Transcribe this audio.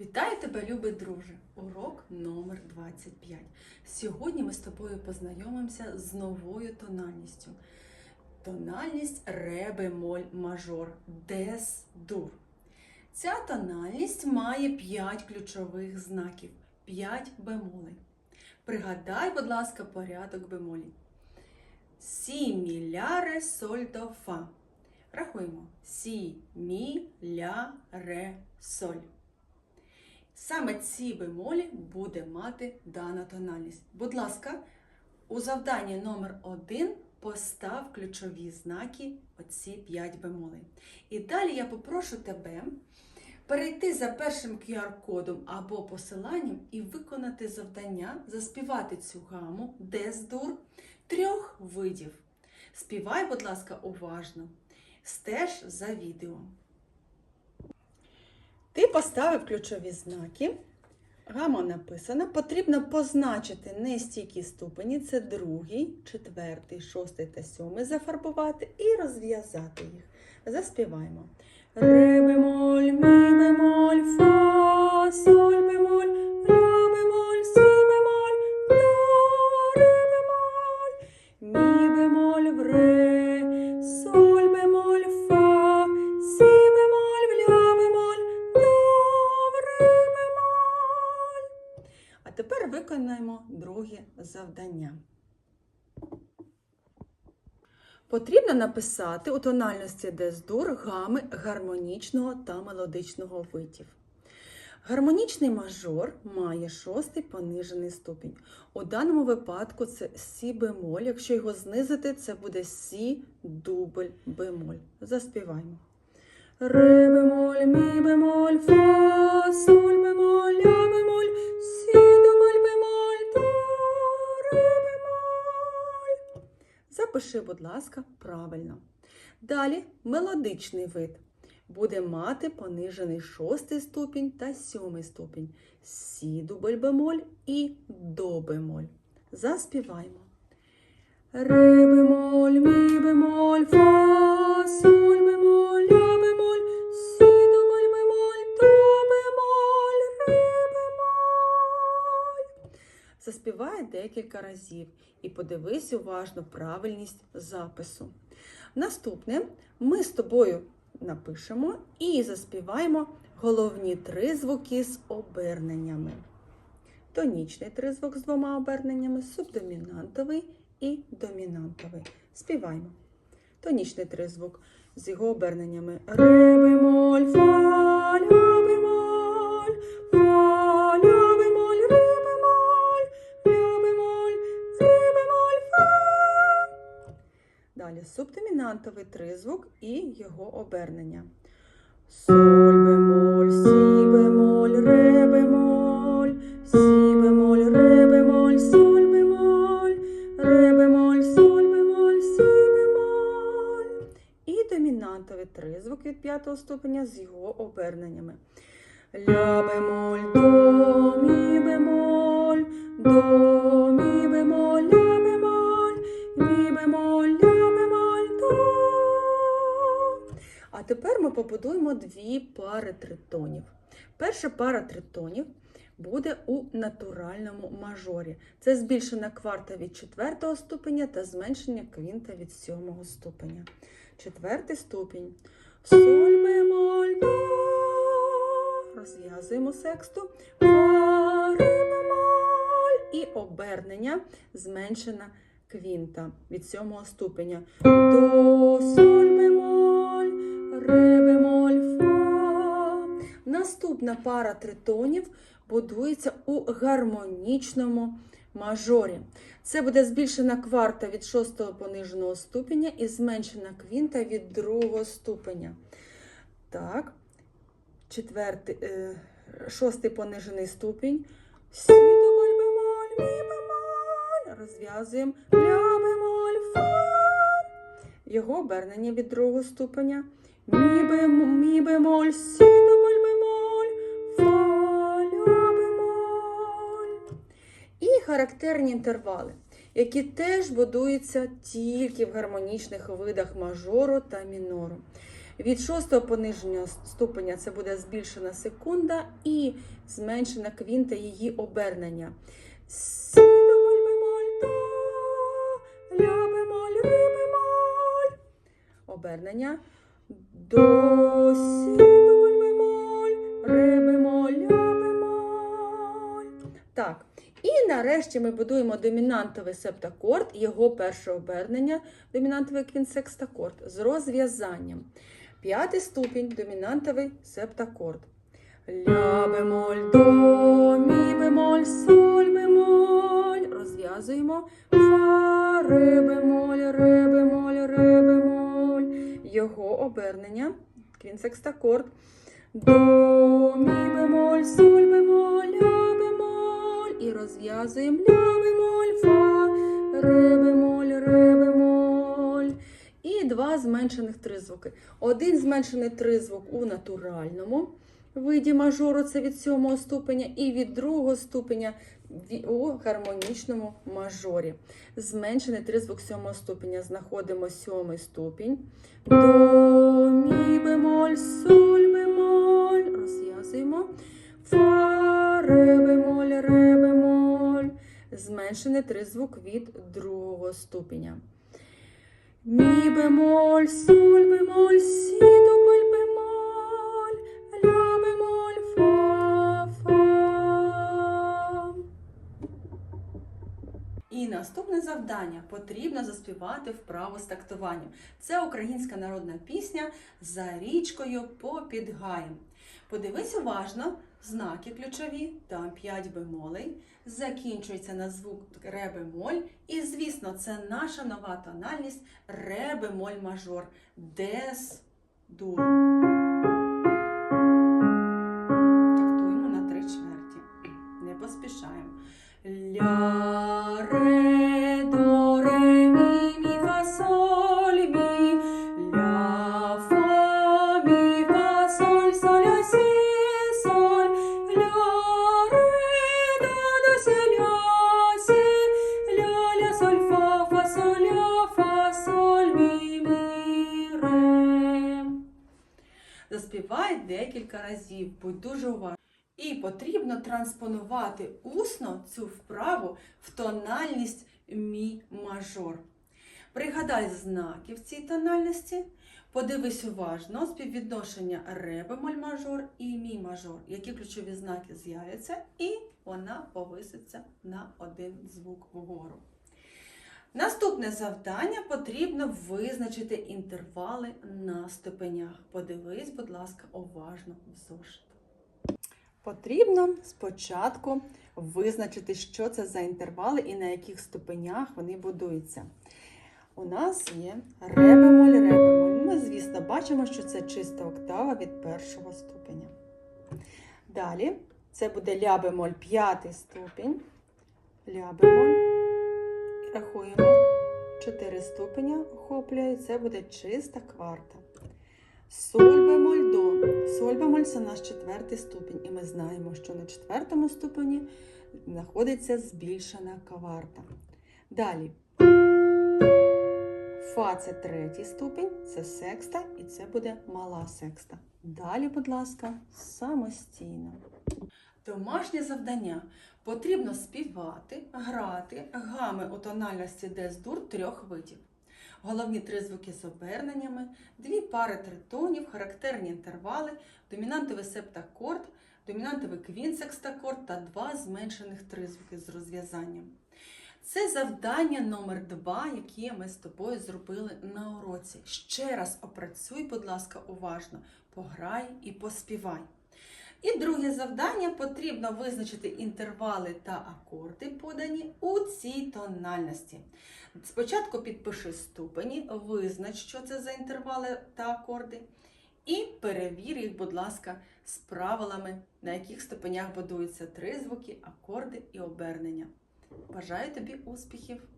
Вітаю тебе, любий друже! Урок номер 25. Сьогодні ми з тобою познайомимося з новою тональністю. Тональність ре бемоль мажор дес дур. Ця тональність має 5 ключових знаків, 5 бемолей. Пригадай, будь ласка, порядок бемолів. Сі, мі, ля, ре, соль, до, фа. Рахуємо. Сі, мі, ля, ре, соль. Саме ці бемолі буде мати дана тональність. Будь ласка, у завданні номер 1 постав ключові знаки оці 5 бемолей. І далі я попрошу тебе перейти за першим QR-кодом або посиланням і виконати завдання, заспівати цю гаму дес-дур трьох видів. Співай, будь ласка, уважно. Стеж за відео. Ти поставив ключові знаки. Гама написана. Потрібно позначити нестійкі ступені. Це другий, четвертий, шостий та сьомий. Зафарбувати і розв'язати їх. Заспіваємо. Ре бемоль, мі бемоль, фа, виконаємо друге завдання. Потрібно написати у тональності дес-дур гами гармонічного та мелодичного видів. Гармонічний мажор має шостий понижений ступінь. У даному випадку це сі бемоль. Якщо його знизити, це буде сі дубль бемоль. Заспіваємо. Ре бемоль, мі бемоль, фа, соль бемоль, ля бемоль, Запиши, будь ласка, правильно. Далі мелодичний вид буде мати понижений шостий ступінь та сьомий ступінь. Сі дубль бемоль і до бемоль. Заспіваємо. Ре бемоль, ми бемоль, фа, Заспівай декілька разів і подивись уважно правильність запису. Наступне ми з тобою напишемо і заспіваємо головні три звуки з оберненнями. Тонічний тризвук з двома оберненнями, субдомінантовий і домінантовий. Співаємо. Тонічний тризвук з його оберненнями. Ре бемоль, фа, субдомінантовий тризвук і його обернення. Соль бемоль, сі бемоль, ре бемоль, сі бемоль, ре бемоль, соль бемоль, ре бемоль, соль бемоль, сі бемоль. І домінантовий тризвук від п'ятого ступеня з його оберненнями. Ля бемоль, до, мі бемоль, до, мі бемоль, тепер ми побудуємо дві пари тритонів. Перша пара тритонів буде у натуральному мажорі. Це збільшена кварта від четвертого ступеня та зменшення квінта від сьомого ступеня. Четвертий ступінь. Соль бемоль, до. Розв'язуємо сексту. Фа, бемоль. І обернення зменшена квінта від сьомого ступеня. До, соль бемоль, ре бемоль, фа. Наступна пара тритонів будується у гармонічному мажорі. Це буде збільшена кварта від шостого пониженого ступеня і зменшена квінта від другого ступеня. Так, четвертий, е, шостий понижений ступінь. Сі дубль бемоль, мі бемоль. Розв'язуємо ля бемоль, фа. Його обернення від другого ступеня. Мі бемоль, мі бемоль, сі дубль бемоль, фа, ля бемоль. І характерні інтервали, які теж будуються тільки в гармонічних видах мажору та мінору. Від шостого пониженого ступеня це буде збільшена секунда і зменшена квінта її обернення. Сі бемоль, бемоль, до, ля бемоль, ре бемоль. Обернення. До, сі бемоль, бемоль, ре бемоль, ля бемоль. Так. І нарешті ми будуємо домінантовий септакорд, його перше обернення, домінантовий квінсекстакорд з розв'язанням. П'ятий ступінь домінантовий септакорд. Ля бемоль, до, мі бемоль, соль бемоль. Розв'язуємо. Фа, ре бемоль, ре бемоль, ре. Його обернення. Квінсекстакорд. До, мі бемоль, соль бемоль, ля бемоль. І розв'язуємо ля бемоль, фа, ре бемоль, ре бемоль. І два зменшених тризвуки. Один зменшений тризвук у натуральному виді мажору, це від сьомого ступеня, і від другого ступеня у гармонічному мажорі. Зменшений тризвук сьомого ступеня. Знаходимо сьомий ступінь. До, мі бемоль, соль бемоль. Розв'язуємо. Фа, ре бемоль, ре бемоль. Зменшений тризвук від другого ступеня. Мі бемоль, соль бемоль, сі дубль І наступне завдання потрібно заспівати вправу з тактуванням. Це українська народна пісня за річкою попід гаєм. Подивись уважно, знаки ключові, там 5 бемолей, закінчується на звук ре бемоль. І, звісно, це наша нова тональність ре бемоль мажор. Дес дур. Разів, будь дуже уважний. І потрібно транспонувати усно цю вправу в тональність мі мажор. Пригадай знаки в цій тональності, подивись уважно співвідношення ре бемоль мажор і мі мажор, які ключові знаки з'являться, і вона повиситься на один звук вгору. Наступне завдання потрібно визначити інтервали на ступенях. Подивись, будь ласка, уважно в зошит. Потрібно спочатку визначити, що це за інтервали і на яких ступенях вони будуються. У нас є ре бемоль, ре бемоль. Ми, звісно, бачимо, що це чиста октава від першого ступеня. Далі це буде ля бемоль, п'ятий ступінь. Ля бемоль. Рахуємо. Чотири ступеня охоплює, це буде чиста кварта. Соль бемоль до. Соль бемоль це наш четвертий ступінь, і ми знаємо, що на четвертому ступені знаходиться збільшена кварта. Далі. Фа це третій ступінь, це секста, і це буде мала секста. Далі, будь ласка, самостійно. Домашнє завдання. Потрібно співати, грати гами у тональності дес-дур трьох видів. Головні три звуки з оберненнями, дві пари тритонів, характерні інтервали, домінантовий септакорд, домінантовий квінсекстакорд та два зменшених тризвуки з розв'язанням. Це завдання номер два, яке ми з тобою зробили на уроці. Ще раз опрацюй, будь ласка, уважно, пограй і поспівай. І друге завдання потрібно визначити інтервали та акорди, подані у цій тональності. Спочатку підпиши ступені, визнач, що це за інтервали та акорди, і перевір їх, будь ласка, з правилами, на яких ступенях будуються три звуки, акорди і обернення. Бажаю тобі успіхів!